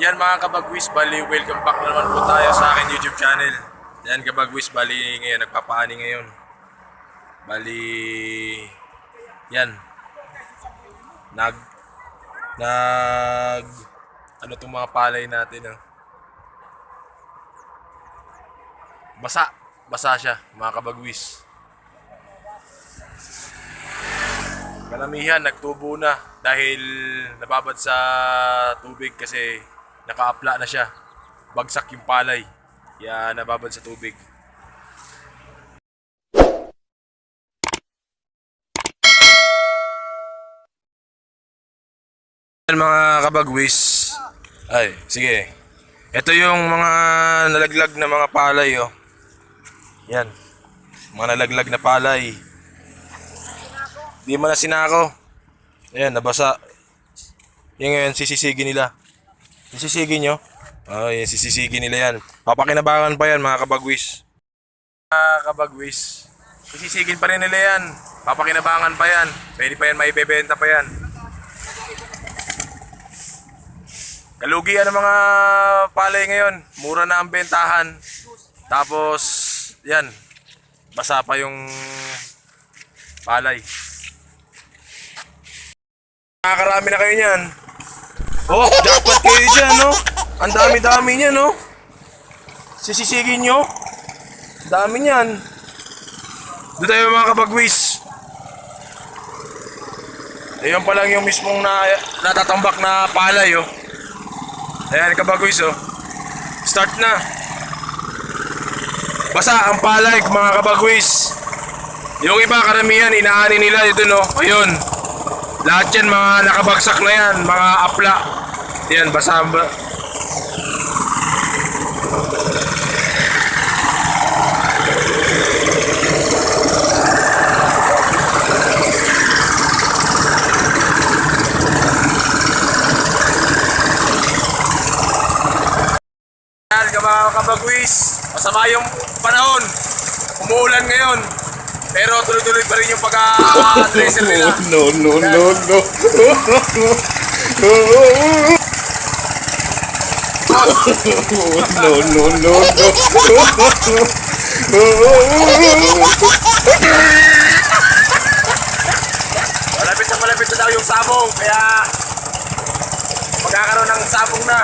Yan mga kabagwis, bali welcome back na naman po tayo sa akin YouTube channel. Yan kabagwis, bali ngayon, nagpapaani ngayon. Bali, yan. Nag, nag, ano itong mga palay natin, oh. Basa, basa siya, mga kabagwis. Kalamihan, nagtubo na dahil nababad sa tubig kasi nakaapla na siya. Bagsak yung palay. Kaya nababad sa tubig. Mga kabagwis. Ay, sige. Ito yung mga nalaglag na mga palay, oh. Yan. Mga nalaglag na palay. Di mo na sinako. Ayan, nabasa. Yung ngayon, sisisigin nila. Sisisigin nyo? Oo, oh, yan, sisisigin nila yan. Papakinabangan pa yan, mga kabagwis. Mga kabagwis. Sisisigin pa rin nila yan. Papakinabangan pa yan. Pwede pa yan, maibebenta pa yan. Kalugian ng mga palay ngayon. Mura na ang bentahan. Tapos, yan. Basa pa yung palay. Nakakarami na kayo niyan. Oh, jackpot kayo dyan, no? Ang dami-dami niyan, no? Sisisigin nyo. Dami niyan. Doon tayo mga kabagwis. Ayun pa lang yung mismong na, natatambak na palay, oh. Ayan, kabagwis, oh. Start na. Basa ang palay, mga kabagwis. Yung iba, karamihan, inaani nila ito, no? Ayun. Lahat yan, mga nakabagsak na yan, mga apla. Yan, basa ba? Mga kabagwis. Masama yung panahon. Umuulan ngayon. Pero tuloy-tuloy pa rin yung pag-dresser nila. no, no, no, no. no, no, no, Malapit na malapit na daw yung sabong. Kaya magkakaroon ng sabong na.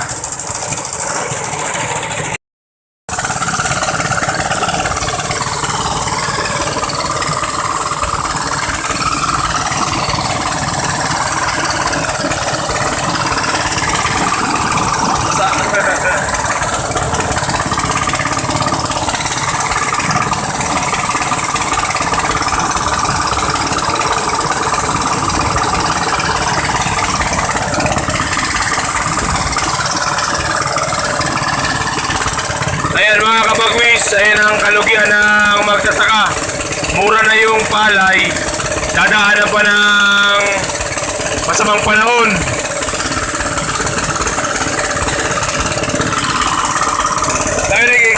Ayan mga kabagwis, ayan ang kalugian ng magsasaka. Mura na yung palay. Dadaanan pa ng masamang panahon. Lagi.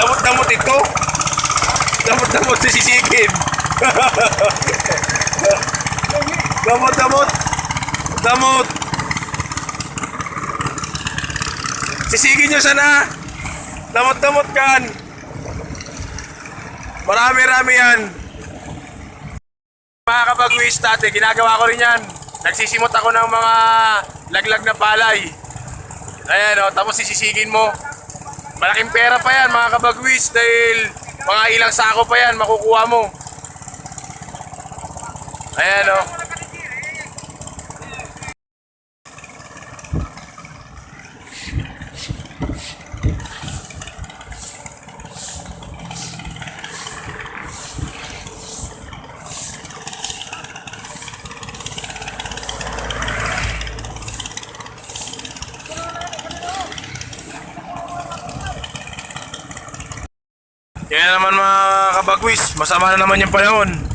Damot-damot ito. Damot-damot si sisigin. Damot-damot. Damot. Sisigin nyo sana. Damot-damot kan. Marami-rami yan. Mga kapag-wish dati, ginagawa ko rin yan. Nagsisimot ako ng mga laglag na palay. Ayan o, tapos sisisigin mo. Malaking pera pa yan mga kabagwis dahil mga ilang sako pa yan makukuha mo. Ayan o. naman mga kabagwis, masama na naman yung panahon.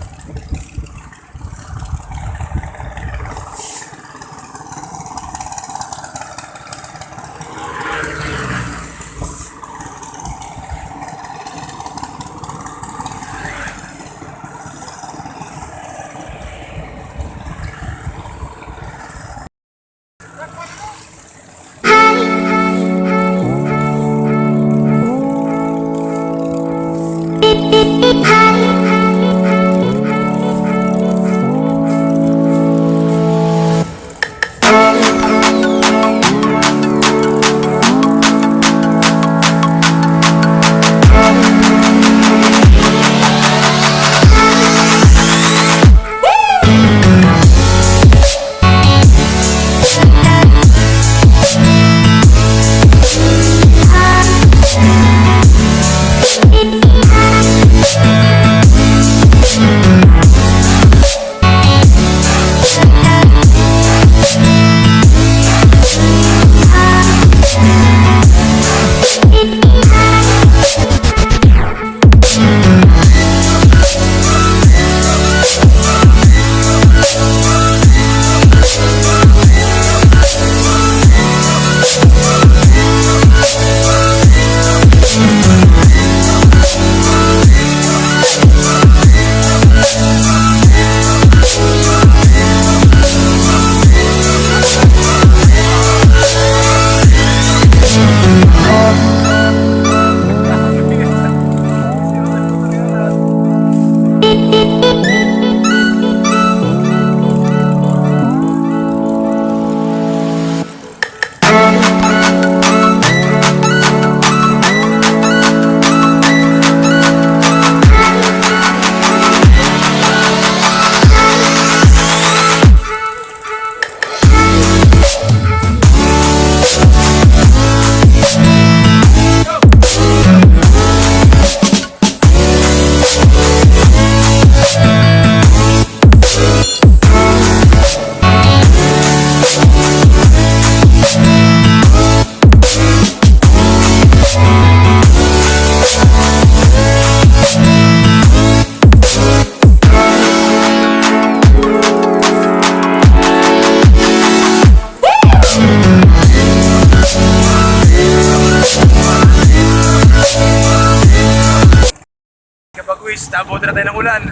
Tabo na tayo ng ulan.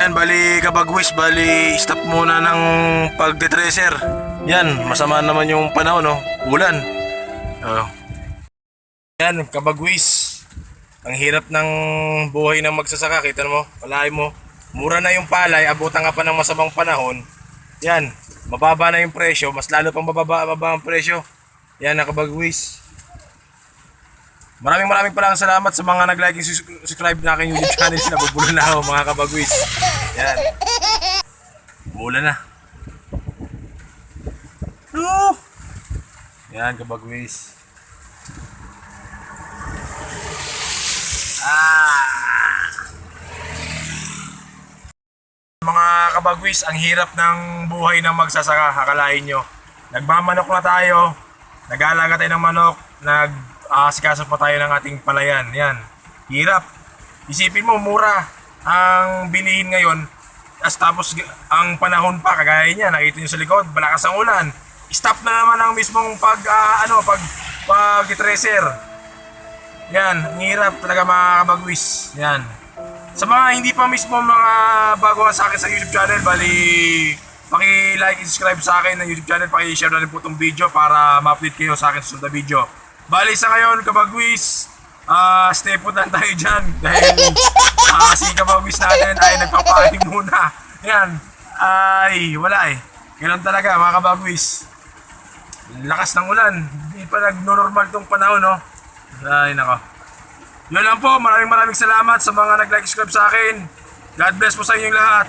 Yan, bali kabagwis, bali stop muna ng pagdetreser. Yan, masama naman yung panahon, no? Ulan. Oh. Yan, kabagwis. Ang hirap ng buhay ng magsasaka, kita mo, palay mo. Mura na yung palay, abutan ka pa ng masamang panahon. Yan, mababa na yung presyo, mas lalo pang bababa, bababa ang presyo. Yan, nakabagwis. Maraming maraming palang salamat sa mga nag-like and subscribe na aking YouTube channel. Nabubulo na ako mga kabagwis. Yan. Mula na. No! Yan, kabagwis. Ah! Mga kabagwis, ang hirap ng buhay ng magsasaka. Akalain nyo. Nagmamanok na tayo. Nag-aalaga tayo ng manok. Nag aasikaso pa tayo ng ating palayan. Yan. Hirap. Isipin mo, mura ang bilihin ngayon. As tapos ang panahon pa, kagaya niya, nakita nyo sa likod, malakas ang ulan. Stop na naman ang mismong pag, ah, ano, pag, pag tracer. Yan, ang hirap talaga mga kabagwis. Yan. Sa mga hindi pa mismo mga bago sa akin sa YouTube channel, bali paki-like and subscribe sa akin ng YouTube channel, paki-share na rin po itong video para ma-update kayo sa akin sa susunod na video. Bali sa ngayon, kabagwis, ah stay put lang tayo dyan dahil ah, si kabagwis natin ay nagpapaling muna. Yan, ay wala eh. Ganun talaga mga kabagwis. Lakas ng ulan, hindi pa nag-normal tong panahon, no? Ay, nako. Yun lang po, maraming maraming salamat sa mga nag-like subscribe sa akin. God bless po sa inyong lahat.